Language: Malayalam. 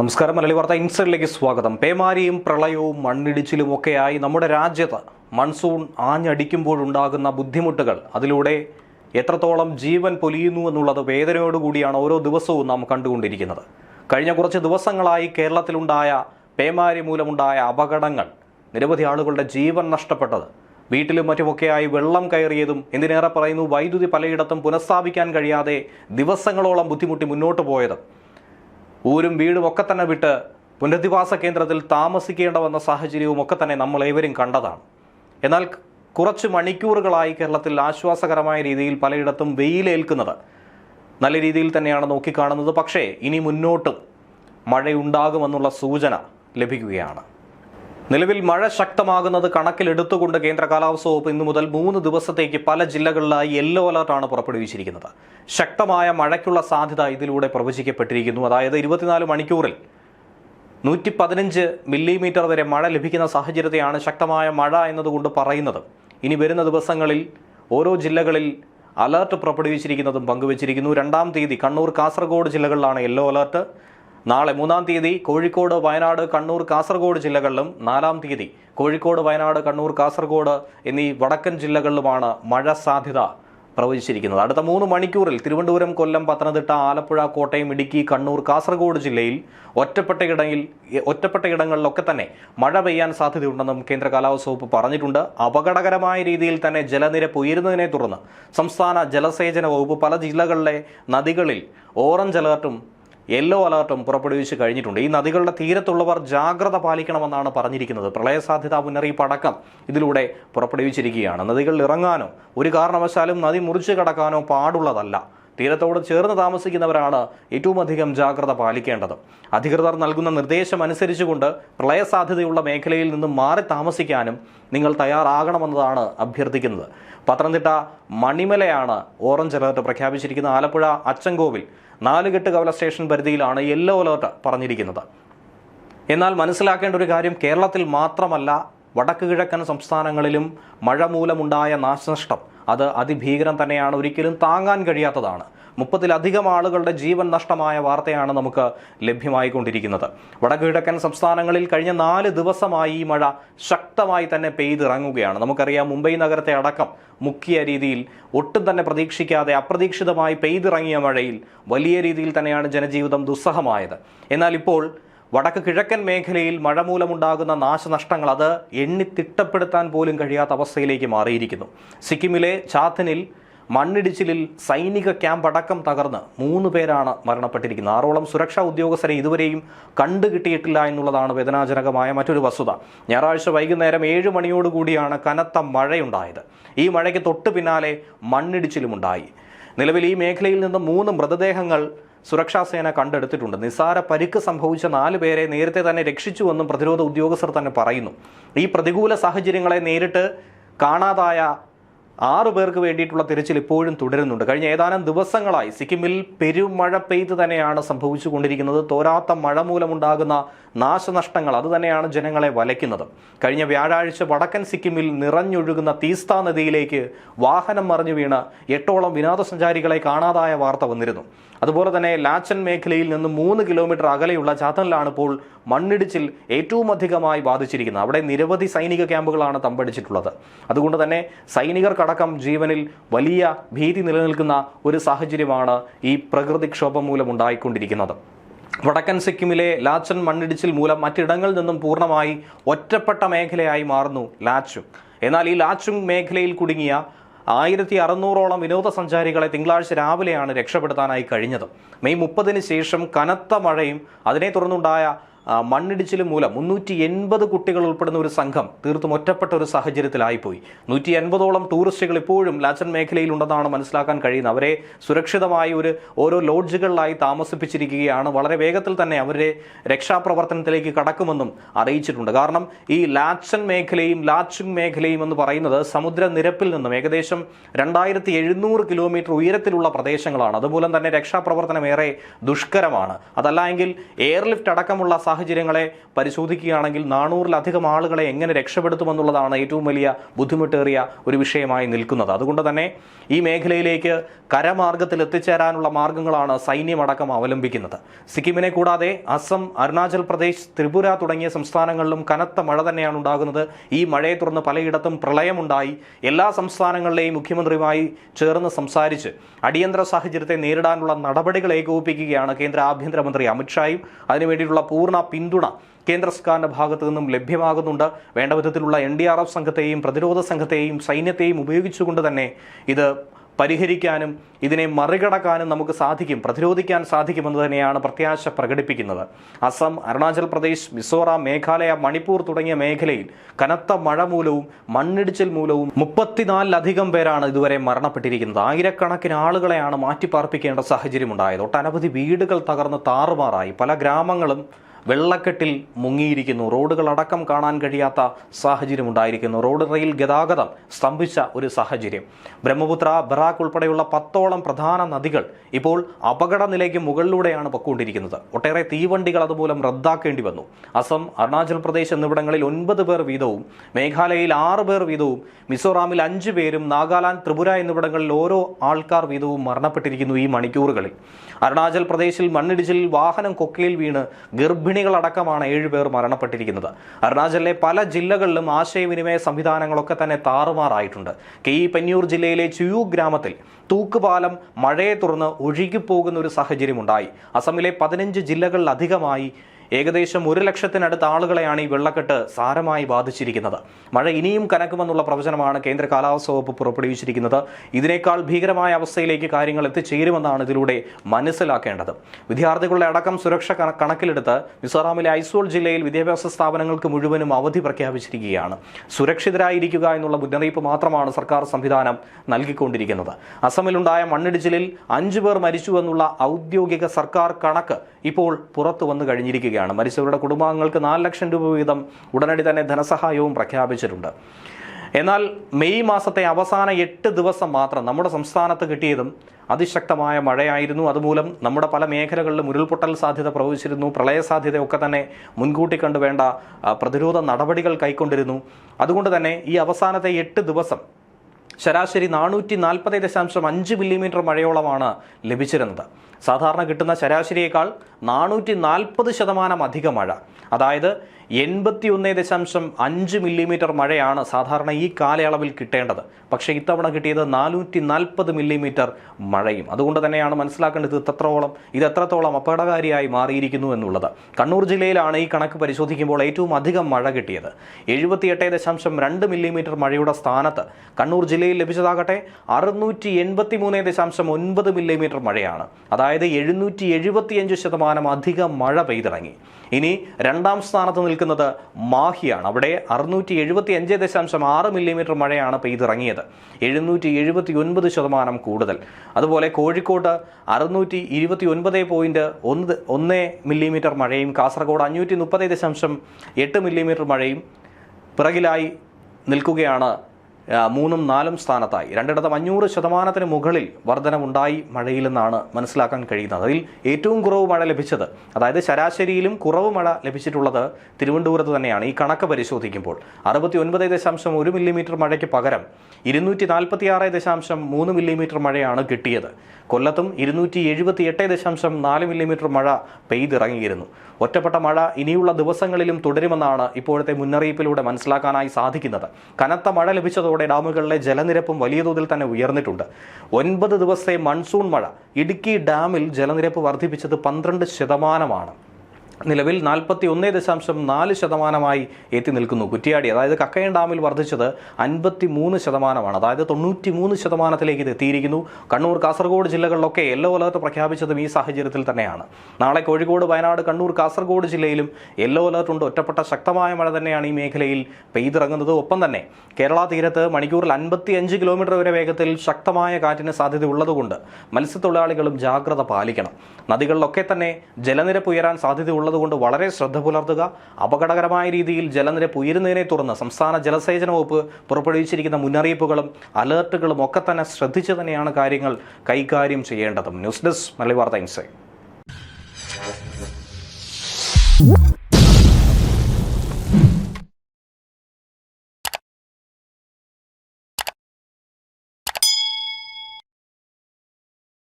നമസ്കാരം. മലയാളി വാർത്ത ഇൻസൈഡിലേക്ക് സ്വാഗതം. പേമാരിയും പ്രളയവും മണ്ണിടിച്ചിലും ഒക്കെയായി നമ്മുടെ രാജ്യത്ത് മൺസൂൺ ആഞ്ഞടിക്കുമ്പോഴുണ്ടാകുന്ന ബുദ്ധിമുട്ടുകൾ. അതിലൂടെ എത്രത്തോളം ജീവൻ പൊലിയുന്നു എന്നുള്ളത് വേദനയോടുകൂടിയാണ് ഓരോ ദിവസവും നാം കണ്ടുകൊണ്ടിരിക്കുന്നത്. കഴിഞ്ഞ കുറച്ച് ദിവസങ്ങളായി കേരളത്തിലുണ്ടായ പേമാരി മൂലമുണ്ടായ അപകടങ്ങൾ നിരവധി ആളുകളുടെ ജീവൻ നഷ്ടപ്പെട്ടത് വീട്ടിലും മറ്റുമൊക്കെയായി വെള്ളം കയറിയതും എന്തിനേറെ പറയുന്നു വൈദ്യുതി പലയിടത്തും പുനഃസ്ഥാപിക്കാൻ കഴിയാതെ ദിവസങ്ങളോളം ബുദ്ധിമുട്ടി മുന്നോട്ട് പോയതും. ഊരും വീടും ഒക്കെ തന്നെ വിട്ട് പുനരധിവാസ കേന്ദ്രത്തിൽ താമസിക്കേണ്ട വന്ന സാഹചര്യവും ഒക്കെ തന്നെ നമ്മൾ ഏവരും കണ്ടതാണ്. എന്നാൽ കുറച്ച് മണിക്കൂറുകളായി കേരളത്തിൽ ആശ്വാസകരമായ രീതിയിൽ പലയിടത്തും വെയിലേൽക്കുന്നത് നല്ല രീതിയിൽ തന്നെയാണ് നോക്കിക്കാണുന്നത്. പക്ഷേ ഇനി മുന്നോട്ടും മഴയുണ്ടാകുമെന്നുള്ള സൂചന ലഭിക്കുകയാണ്. നിലവിൽ മഴ ശക്തമാകുന്നത് കണക്കിലെടുത്തുകൊണ്ട് കേന്ദ്ര കാലാവസ്ഥ വകുപ്പ് ഇന്നു മുതൽ മൂന്ന് ദിവസത്തേക്ക് പല ജില്ലകളിലായി യെല്ലോ അലർട്ടാണ് പുറപ്പെടുവിച്ചിരിക്കുന്നത്. ശക്തമായ മഴയ്ക്കുള്ള സാധ്യത ഇതിലൂടെ പ്രവചിക്കപ്പെട്ടിരിക്കുന്നു. അതായത് ഇരുപത്തിനാല് മണിക്കൂറിൽ നൂറ്റി പതിനഞ്ച് മില്ലിമീറ്റർ വരെ മഴ ലഭിക്കുന്ന സാഹചര്യത്തെയാണ് ശക്തമായ മഴ എന്നതുകൊണ്ട് പറയുന്നത്. ഇനി വരുന്ന ദിവസങ്ങളിൽ ഓരോ ജില്ലകളിൽ അലർട്ട് പുറപ്പെടുവിച്ചിരിക്കുന്നതും പങ്കുവച്ചിരിക്കുന്നു. രണ്ടാം തീയതി കണ്ണൂർ കാസർഗോഡ് ജില്ലകളിലാണ് യെല്ലോ അലർട്ട്. നാളെ മൂന്നാം തീയതി കോഴിക്കോട് വയനാട് കണ്ണൂർ കാസർഗോഡ് ജില്ലകളിലും നാലാം തീയതി കോഴിക്കോട് വയനാട് കണ്ണൂർ കാസർഗോഡ് എന്നീ വടക്കൻ ജില്ലകളിലുമാണ് മഴ സാധ്യത പ്രവചിച്ചിരിക്കുന്നത്. അടുത്ത മൂന്ന് മണിക്കൂറിൽ തിരുവനന്തപുരം കൊല്ലം പത്തനംതിട്ട ആലപ്പുഴ കോട്ടയം ഇടുക്കി കണ്ണൂർ കാസർഗോഡ് ജില്ലയിൽ ഒറ്റപ്പെട്ട ഇടയിൽ ഒറ്റപ്പെട്ട ഇടങ്ങളിലൊക്കെ തന്നെ മഴ പെയ്യാൻ സാധ്യതയുണ്ടെന്നും കേന്ദ്ര കാലാവസ്ഥ വകുപ്പ് പറഞ്ഞിട്ടുണ്ട്. അപകടകരമായ രീതിയിൽ തന്നെ ജലനിരപ്പ് ഉയരുന്നതിനെ തുടർന്ന് സംസ്ഥാന ജലസേചന വകുപ്പ് പല ജില്ലകളിലെ നദികളിൽ ഓറഞ്ച് അലർട്ടും യെല്ലോ അലർട്ടും പുറപ്പെടുവിച്ച് കഴിഞ്ഞിട്ടുണ്ട്. ഈ നദികളുടെ തീരത്തുള്ളവർ ജാഗ്രത പാലിക്കണമെന്നാണ് പറഞ്ഞിരിക്കുന്നത്. പ്രളയ സാധ്യതാ മുന്നറിയിപ്പ് അടക്കം ഇതിലൂടെ പുറപ്പെടുവിച്ചിരിക്കുകയാണ്. നദികളിൽ ഇറങ്ങാനോ ഒരു കാരണവശാലും നദി മുറിച്ചു കടക്കാനോ പാടുള്ളതല്ല. തീരത്തോട് ചേർന്ന് താമസിക്കുന്നവരാണ് ഏറ്റവും അധികം ജാഗ്രത പാലിക്കേണ്ടത്. അധികൃതർ നൽകുന്ന നിർദ്ദേശം അനുസരിച്ചുകൊണ്ട് പ്രളയ സാധ്യതയുള്ള മേഖലയിൽ നിന്നും മാറി താമസിക്കാനും നിങ്ങൾ തയ്യാറാകണമെന്നതാണ് അഭ്യർത്ഥിക്കുന്നത്. പത്തനംതിട്ട മണിമലയാണ് ഓറഞ്ച് അലേർട്ട് പ്രഖ്യാപിച്ചിരിക്കുന്നത്. ആലപ്പുഴ അച്ചൻകോവിൽ നാലുകെട്ട് കവല സ്റ്റേഷൻ പരിധിയിലാണ് യെല്ലോ അലേർട്ട് പറഞ്ഞിരിക്കുന്നത്. എന്നാൽ മനസ്സിലാക്കേണ്ട ഒരു കാര്യം കേരളത്തിൽ മാത്രമല്ല വടക്ക് കിഴക്കൻ സംസ്ഥാനങ്ങളിലും മഴ മൂലമുണ്ടായ നാശനഷ്ടം. അത് അതിഭീകരം തന്നെയാണ് ഒരിക്കലും താങ്ങാൻ കഴിയാത്തതാണ്. മുപ്പതിലധികം ആളുകളുടെ ജീവൻ നഷ്ടമായ വാർത്തയാണ് നമുക്ക് ലഭ്യമായിക്കൊണ്ടിരിക്കുന്നത്. വടക്കുകിഴക്കൻ സംസ്ഥാനങ്ങളിൽ കഴിഞ്ഞ നാല് ദിവസമായി ഈ മഴ ശക്തമായി തന്നെ പെയ്തിറങ്ങുകയാണ്. നമുക്കറിയാം മുംബൈ നഗരത്തെ അടക്കം മുഖ്യ രീതിയിൽ ഒട്ടും തന്നെ പ്രതീക്ഷിക്കാതെ അപ്രതീക്ഷിതമായി പെയ്തിറങ്ങിയ മഴയിൽ വലിയ രീതിയിൽ തന്നെയാണ് ജനജീവിതം ദുസ്സഹമായത്. എന്നാൽ ഇപ്പോൾ വടക്ക് കിഴക്കൻ മേഖലയിൽ മഴ മൂലമുണ്ടാകുന്ന നാശനഷ്ടങ്ങൾ അത് എണ്ണി തിട്ടപ്പെടുത്താൻ പോലും കഴിയാത്ത അവസ്ഥയിലേക്ക് മാറിയിരിക്കുന്നു. സിക്കിമിലെ ചാത്തനിൽ മണ്ണിടിച്ചിലിൽ സൈനിക ക്യാമ്പ് അടക്കം തകർന്ന് മൂന്ന് പേരാണ് മരണപ്പെട്ടിരിക്കുന്നത്. ആറോളം സുരക്ഷാ ഉദ്യോഗസ്ഥരെ ഇതുവരെയും കണ്ടുകിട്ടിയിട്ടില്ല എന്നുള്ളതാണ് വേദനാജനകമായ മറ്റൊരു വസ്തുത. ഞായറാഴ്ച വൈകുന്നേരം ഏഴ് മണിയോടുകൂടിയാണ് കനത്ത മഴയുണ്ടായത്. ഈ മഴയ്ക്ക് തൊട്ടു പിന്നാലെ മണ്ണിടിച്ചിലുമുണ്ടായി. നിലവിൽ ഈ മേഖലയിൽ നിന്ന് മൂന്ന് മൃതദേഹങ്ങൾ സുരക്ഷാസേന കണ്ടെടുത്തിട്ടുണ്ട്. നിസാര പരിക്ക് സംഭവിച്ച നാല് പേരെ നേരത്തെ തന്നെ രക്ഷിച്ചുവെന്നും പ്രതിരോധ ഉദ്യോഗസ്ഥർ തന്നെ പറയുന്നു. ഈ പ്രതികൂല സാഹചര്യങ്ങളെ നേരിട്ട് കാണാതായ ആറു പേർക്ക് വേണ്ടിയിട്ടുള്ള തിരച്ചിൽ ഇപ്പോഴും തുടരുന്നുണ്ട്. കഴിഞ്ഞ ഏതാനും ദിവസങ്ങളായി സിക്കിമിൽ പെരുമഴ പെയ്ത് തന്നെയാണ് സംഭവിച്ചുകൊണ്ടിരിക്കുന്നത്. തോരാത്ത മഴ മൂലമുണ്ടാകുന്ന നാശനഷ്ടങ്ങൾ അത് തന്നെയാണ് ജനങ്ങളെ വലയ്ക്കുന്നത്. കഴിഞ്ഞ വ്യാഴാഴ്ച വടക്കൻ സിക്കിമിൽ നിറഞ്ഞൊഴുകുന്ന തീസ്ത നദിയിലേക്ക് വാഹനം മറിഞ്ഞു വീണ് എട്ടോളം വിനോദസഞ്ചാരികളെ കാണാതായ വാർത്ത വന്നിരുന്നു. അതുപോലെ തന്നെ ലാച്ചൻ മേഖലയിൽ നിന്ന് മൂന്ന് കിലോമീറ്റർ അകലെയുള്ള ചാത്തനിലാണ് ഇപ്പോൾ മണ്ണിടിച്ചിൽ ഏറ്റവും അധികമായി ബാധിച്ചിരിക്കുന്നത്. അവിടെ നിരവധി സൈനിക ക്യാമ്പുകളാണ് തമ്പടിച്ചിട്ടുള്ളത്. അതുകൊണ്ട് തന്നെ സൈനികർക്കടക്കം ജീവനിൽ വലിയ ഭീതി നിലനിൽക്കുന്ന ഒരു സാഹചര്യമാണ് ഈ പ്രകൃതിക്ഷോഭം മൂലം ഉണ്ടായിക്കൊണ്ടിരിക്കുന്നത്. വടക്കൻ സിക്കിമിലെ ലാച്ചൻ മണ്ണിടിച്ചിൽ മൂലം മറ്റിടങ്ങളിൽ നിന്നും പൂർണമായി ഒറ്റപ്പെട്ട മേഖലയായി മാറുന്നു ലാച്ചു. എന്നാൽ ഈ ലാച്ചുങ് മേഖലയിൽ കുടുങ്ങിയ ആയിരത്തി അറുന്നൂറോളം വിനോദസഞ്ചാരികളെ തിങ്കളാഴ്ച രാവിലെയാണ് രക്ഷപ്പെടുത്താനായി കഴിഞ്ഞത്. മെയ് മുപ്പതിന് ശേഷം കനത്ത മഴയും അതിനെ തുടർന്നുണ്ടായ ആ, മണ്ണിടിച്ചിലും മൂലം മുന്നൂറ്റി എൺപത് കുട്ടികൾ ഉൾപ്പെടുന്ന ഒരു സംഘം തീർത്തും ഒറ്റപ്പെട്ട ഒരു സാഹചര്യത്തിലായിപ്പോയി. നൂറ്റി എൺപതോളം ടൂറിസ്റ്റുകൾ ഇപ്പോഴും ലാച്ചൻ മേഖലയിൽ ഉണ്ടെന്നാണ് മനസ്സിലാക്കാൻ കഴിയുന്നത്. അവരെ സുരക്ഷിതമായി ഒരു ഓരോ ലോഡ്ജുകളിലായി താമസിപ്പിച്ചിരിക്കുകയാണ്. വളരെ വേഗത്തിൽ തന്നെ അവരെ രക്ഷാപ്രവർത്തനത്തിലേക്ക് കടക്കുമെന്നും അറിയിച്ചിട്ടുണ്ട്. കാരണം ഈ ലാച്ചൻ മേഖലയും ലാച്ചുങ് മേഖലയും എന്ന് പറയുന്നത് സമുദ്രനിരപ്പിൽ നിന്നും ഏകദേശം രണ്ടായിരത്തി എഴുന്നൂറ് കിലോമീറ്റർ ഉയരത്തിലുള്ള പ്രദേശങ്ങളാണ്. അതുമൂലം തന്നെ രക്ഷാപ്രവർത്തനം ഏറെ ദുഷ്കരമാണ്. അതല്ല എങ്കിൽ എയർലിഫ്റ്റ് അടക്കമുള്ള സാഹചര്യങ്ങളെ പരിശോധിക്കുകയാണെങ്കിൽ നാനൂറിലധികം ആളുകളെ എങ്ങനെ രക്ഷപ്പെടുത്തുമെന്നുള്ളതാണ് ഏറ്റവും വലിയ ബുദ്ധിമുട്ടേറിയ ഒരു വിഷയമായി നിൽക്കുന്നത്. അതുകൊണ്ട് തന്നെ ഈ മേഖലയിലേക്ക് കരമാർഗത്തിൽ എത്തിച്ചേരാനുള്ള മാർഗങ്ങളാണ് സൈന്യമടക്കം അവലംബിക്കുന്നത്. സിക്കിമിനെ കൂടാതെ അസം അരുണാചൽ പ്രദേശ് ത്രിപുര തുടങ്ങിയ സംസ്ഥാനങ്ങളിലും കനത്ത മഴ തന്നെയാണ് ഉണ്ടാകുന്നത്. ഈ മഴയെ തുടർന്ന് പലയിടത്തും പ്രളയമുണ്ടായി. എല്ലാ സംസ്ഥാനങ്ങളിലെയും മുഖ്യമന്ത്രിയുമായി ചേർന്ന് സംസാരിച്ച് അടിയന്തര സാഹചര്യത്തെ നേരിടാനുള്ള നടപടികൾ ഏകോപിപ്പിക്കുകയാണ് കേന്ദ്ര ആഭ്യന്തരമന്ത്രി അമിത്ഷായും അതിനുവേണ്ടിയിട്ടുള്ള പൂർണ പിന്തുണ കേന്ദ്ര സർക്കാരിന്റെ ഭാഗത്തു നിന്നും ലഭ്യമാകുന്നുണ്ട്. വേണ്ട വിധത്തിലുള്ള എൻ ഡി ആർ എഫ് സംഘത്തെയും പ്രതിരോധ സംഘത്തെയും സൈന്യത്തെയും ഉപയോഗിച്ചുകൊണ്ട് തന്നെ ഇത് പരിഹരിക്കാനും ഇതിനെ മറികടക്കാനും നമുക്ക് സാധിക്കും പ്രതിരോധിക്കാൻ സാധിക്കുമെന്ന് തന്നെയാണ് പ്രത്യാശ പ്രകടിപ്പിക്കുന്നത്. അസം അരുണാചൽ പ്രദേശ് മിസോറാം മേഘാലയ മണിപ്പൂർ തുടങ്ങിയ മേഖലയിൽ കനത്ത മഴ മൂലവും മണ്ണിടിച്ചിൽ മൂലവും മുപ്പത്തിനാലിലധികം പേരാണ് ഇതുവരെ മരണപ്പെട്ടിരിക്കുന്നത്. ആയിരക്കണക്കിന് ആളുകളെയാണ് മാറ്റിപ്പാർപ്പിക്കേണ്ട സാഹചര്യമുണ്ടായത്. ഒട്ടനവധി വീടുകൾ തകർന്ന് താറുമാറായി. പല ഗ്രാമങ്ങളും വെള്ളക്കെട്ടിൽ മുങ്ങിയിരിക്കുന്നു. റോഡുകളടക്കം കാണാൻ കഴിയാത്ത സാഹചര്യം ഉണ്ടായിരിക്കുന്നു റോഡ് റെയിൽ ഗതാഗതം സ്തംഭിച്ച ഒരു സാഹചര്യം. ബ്രഹ്മപുത്ര ബറാക്ക് ഉൾപ്പെടെയുള്ള പത്തോളം പ്രധാന നദികൾ ഇപ്പോൾ അപകട നിലയ്ക്ക് മുകളിലൂടെയാണ് പൊക്കൊണ്ടിരിക്കുന്നത് ഒട്ടേറെ തീവണ്ടികൾ അതുമൂലം റദ്ദാക്കേണ്ടി വന്നു. അസം അരുണാചൽ പ്രദേശ് എന്നിവിടങ്ങളിൽ ഒൻപത് പേർ വീതവും മേഘാലയയിൽ ആറ് പേർ വീതവും മിസോറാമിൽ അഞ്ച് പേരും നാഗാലാൻഡ് ത്രിപുര എന്നിവിടങ്ങളിൽ ഓരോ ആൾക്കാർ വീതവും മരണപ്പെട്ടിരിക്കുന്നു ഈ മണിക്കൂറുകളിൽ. അരുണാചൽ പ്രദേശിൽ മണ്ണിടിച്ചിലിൽ വാഹനം കൊക്കയിൽ വീണ് ഗർഭിണികളടക്കമാണ് ഏഴുപേർ മരണപ്പെട്ടിരിക്കുന്നത്. അരുണാചലിലെ പല ജില്ലകളിലും ആശയവിനിമയ സംവിധാനങ്ങളൊക്കെ തന്നെ താറുമാറായിട്ടുണ്ട്. കെ ഇ ജില്ലയിലെ ചുയു ഗ്രാമത്തിൽ തൂക്കുപാലം മഴയെ തുടർന്ന് ഒഴുകിപ്പോകുന്ന ഒരു സാഹചര്യമുണ്ടായി. അസമിലെ പതിനഞ്ച് ജില്ലകളിലധികമായി ഏകദേശം ഒരു ലക്ഷത്തിനടുത്ത് ആളുകളെയാണ് ഈ വെള്ളക്കെട്ട് സാരമായി ബാധിച്ചിരിക്കുന്നത്. മഴ ഇനിയും കനക്കുമെന്നുള്ള പ്രവചനമാണ് കേന്ദ്ര കാലാവസ്ഥ വകുപ്പ് പുറപ്പെടുവിച്ചിരിക്കുന്നത്. ഇതിനേക്കാൾ ഭീകരമായ അവസ്ഥയിലേക്ക് കാര്യങ്ങൾ എത്തിച്ചേരുമെന്നാണ് ഇതിലൂടെ മനസ്സിലാക്കേണ്ടത്. വിദ്യാർത്ഥികളുടെ അടക്കം സുരക്ഷ കണക്കിലെടുത്ത് മിസോറാമിലെ ഐസോൾ ജില്ലയിൽ വിദ്യാഭ്യാസ സ്ഥാപനങ്ങൾക്ക് മുഴുവനും അവധി പ്രഖ്യാപിച്ചിരിക്കുകയാണ്. സുരക്ഷിതരായിരിക്കുക എന്നുള്ള മുന്നറിയിപ്പ് മാത്രമാണ് സർക്കാർ സംവിധാനം നൽകിക്കൊണ്ടിരിക്കുന്നത്. അസമിലുണ്ടായ മണ്ണിടിച്ചിലിൽ അഞ്ചു പേർ മരിച്ചു എന്നുള്ള ഔദ്യോഗിക സർക്കാർ കണക്ക് ഇപ്പോൾ പുറത്തു വന്നു കഴിഞ്ഞിരിക്കുകയാണ്. മരിച്ചവരുടെ കുടുംബാംഗങ്ങൾക്ക് നാല് ലക്ഷം രൂപ വീതം ഉടനടി തന്നെ ധനസഹായവും പ്രഖ്യാപിച്ചിട്ടുണ്ട്. എന്നാൽ മെയ് മാസത്തെ അവസാന എട്ട് ദിവസം മാത്രം നമ്മുടെ സംസ്ഥാനത്ത് കിട്ടിയതും അതിശക്തമായ മഴയായിരുന്നു. അതുമൂലം നമ്മുടെ പല മേഖലകളിലും ഉരുൾപൊട്ടൽ സാധ്യത പ്രവചിച്ചിരുന്നു പ്രളയ സാധ്യതയൊക്കെ തന്നെ മുൻകൂട്ടി കണ്ട് വേണ്ട പ്രതിരോധ നടപടികൾ കൈക്കൊണ്ടിരുന്നു. അതുകൊണ്ട് തന്നെ ഈ അവസാനത്തെ എട്ട് ദിവസം ശരാശരി നാനൂറ്റി നാൽപ്പത് ദശാംശം അഞ്ച് മില്ലിമീറ്റർ മഴയോളമാണ് ലഭിച്ചിരുന്നത്. സാധാരണ കിട്ടുന്ന ശരാശരിയേക്കാൾ നാനൂറ്റി നാൽപ്പത് ശതമാനം അധിക മഴ. അതായത് എൺപത്തി ഒന്ന് ദശാംശം അഞ്ച് മില്ലിമീറ്റർ മഴയാണ് സാധാരണ ഈ കാലയളവിൽ കിട്ടേണ്ടത്. പക്ഷേ ഇത്തവണ കിട്ടിയത് നാനൂറ്റി നാൽപ്പത് മില്ലിമീറ്റർ മഴയും. അതുകൊണ്ട് തന്നെയാണ് മനസ്സിലാക്കേണ്ടത് എത്രത്തോളം ഇത് എത്രത്തോളം അപകടകാരിയായി മാറിയിരിക്കുന്നു എന്നുള്ളത്. കണ്ണൂർ ജില്ലയിലാണ് ഈ കണക്ക് പരിശോധിക്കുമ്പോൾ ഏറ്റവും അധികം മഴ കിട്ടിയത്. എഴുപത്തിയെട്ട് ദശാംശം രണ്ട് മില്ലിമീറ്റർ മഴയുടെ സ്ഥാനത്ത് കണ്ണൂർ ജില്ലയിൽ ലഭിച്ചതാകട്ടെ അറുന്നൂറ്റി എൺപത്തി മൂന്ന് ദശാംശം ഒൻപത് മില്ലിമീറ്റർ മഴയാണ്. അതായത് എഴുന്നൂറ്റി എഴുപത്തിയഞ്ച് ശതമാനം അധികം മഴ പെയ്തിറങ്ങി. ഇനി രണ്ടാം സ്ഥാനത്ത് നിൽക്കുന്നത് മാഹിയാണ്. അവിടെ അറുന്നൂറ്റി എഴുപത്തി അഞ്ച് ദശാംശം ആറ് മില്ലിമീറ്റർ മഴയാണ് പെയ്തിറങ്ങിയത്. എഴുന്നൂറ്റി എഴുപത്തി ഒൻപത് ശതമാനം കൂടുതൽ. അതുപോലെ കോഴിക്കോട്ട് അറുന്നൂറ്റി ഇരുപത്തി ഒൻപത് പോയിന്റ് ഒന്ന് ഒന്ന് മില്ലിമീറ്റർ മഴയും കാസർഗോഡ് അഞ്ഞൂറ്റി മുപ്പത് ദശാംശം എട്ട് മില്ലിമീറ്റർ മഴയും പിറകിലായി നിൽക്കുകയാണ് മൂന്നും നാലും സ്ഥാനത്തായി. രണ്ടിടത്തും അഞ്ഞൂറ് ശതമാനത്തിന് മുകളിൽ വർധനമുണ്ടായി മഴയിൽ നിന്നാണ് മനസ്സിലാക്കാൻ കഴിയുന്നത്. അതിൽ ഏറ്റവും കുറവ് മഴ ലഭിച്ചത് അതായത് ശരാശരിയിലും കുറവ് മഴ ലഭിച്ചിട്ടുള്ളത് തിരുവനന്തപുരത്ത് തന്നെയാണ്. ഈ കണക്ക് പരിശോധിക്കുമ്പോൾ അറുപത്തി ഒൻപത് ദശാംശം ഒരു മില്ലിമീറ്റർ മഴയ്ക്ക് പകരം ഇരുന്നൂറ്റി നാൽപ്പത്തി ആറ് ദശാംശം മൂന്ന് മില്ലിമീറ്റർ മഴയാണ് കിട്ടിയത്. കൊല്ലത്തും ഇരുന്നൂറ്റി എഴുപത്തി എട്ട് ദശാംശം നാല് മില്ലിമീറ്റർ മഴ പെയ്തിറങ്ങിയിരുന്നു. ഒറ്റപ്പെട്ട മഴ ഇനിയുള്ള ദിവസങ്ങളിലും തുടരുമെന്നാണ് ഇപ്പോഴത്തെ മുന്നറിയിപ്പിലൂടെ മനസ്സിലാക്കാനായി സാധിക്കുന്നത്. കനത്ത മഴ ലഭിച്ചതോടെ ഡാമുകളിലെ ജലനിരപ്പും വലിയ തോതിൽ തന്നെ ഉയർന്നിട്ടുണ്ട്. ഒൻപത് ദിവസത്തെ മൺസൂൺ മഴ ഇടുക്കി ഡാമിൽ ജലനിരപ്പ് വർദ്ധിപ്പിച്ചത് പന്ത്രണ്ട് ശതമാനമാണ്. നിലവിൽ നാൽപ്പത്തി ഒന്ന് ദശാംശം നാല് ശതമാനമായി എത്തി നിൽക്കുന്നു. കുറ്റിയാടി അതായത് കക്കയം ഡാമിൽ വർദ്ധിച്ചത് അൻപത്തി മൂന്ന് ശതമാനമാണ്. അതായത് തൊണ്ണൂറ്റി മൂന്ന് ശതമാനത്തിലേക്ക് ഇത് എത്തിയിരിക്കുന്നു. കണ്ണൂർ കാസർഗോഡ് ജില്ലകളിലൊക്കെ യെല്ലോ അലർട്ട് പ്രഖ്യാപിച്ചതും ഈ സാഹചര്യത്തിൽ തന്നെയാണ്. നാളെ കോഴിക്കോട് വയനാട് കണ്ണൂർ കാസർഗോഡ് ജില്ലയിലും യെല്ലോ അലർട്ട് ഉണ്ട്. ഒറ്റപ്പെട്ട ശക്തമായ മഴ തന്നെയാണ് ഈ മേഖലയിൽ പെയ്തിറങ്ങുന്നത്. ഒപ്പം തന്നെ കേരള തീരത്ത് മണിക്കൂറിൽ അൻപത്തി അഞ്ച് കിലോമീറ്റർ വരെ വേഗത്തിൽ ശക്തമായ കാറ്റിന് സാധ്യത ഉള്ളതുകൊണ്ട് മത്സ്യത്തൊഴിലാളികളും ജാഗ്രത പാലിക്കണം. നദികളിലൊക്കെ തന്നെ ജലനിരപ്പ് ഉയരാൻ സാധ്യത ഉള്ളതുകൊണ്ട് വളരെ ശ്രദ്ധ പുലർത്തുക. അപകടകരമായ രീതിയിൽ ജലനിരപ്പ് ഉയരുന്നതിനെ തുടർന്ന് സംസ്ഥാന ജലസേചന വകുപ്പ് പുറപ്പെടുവിച്ചിരിക്കുന്ന മുന്നറിയിപ്പുകളും അലേർട്ടുകളും ഒക്കെ തന്നെ ശ്രദ്ധിച്ച് തന്നെയാണ് കാര്യങ്ങൾ കൈകാര്യം ചെയ്യേണ്ടതും. News desk Malabar times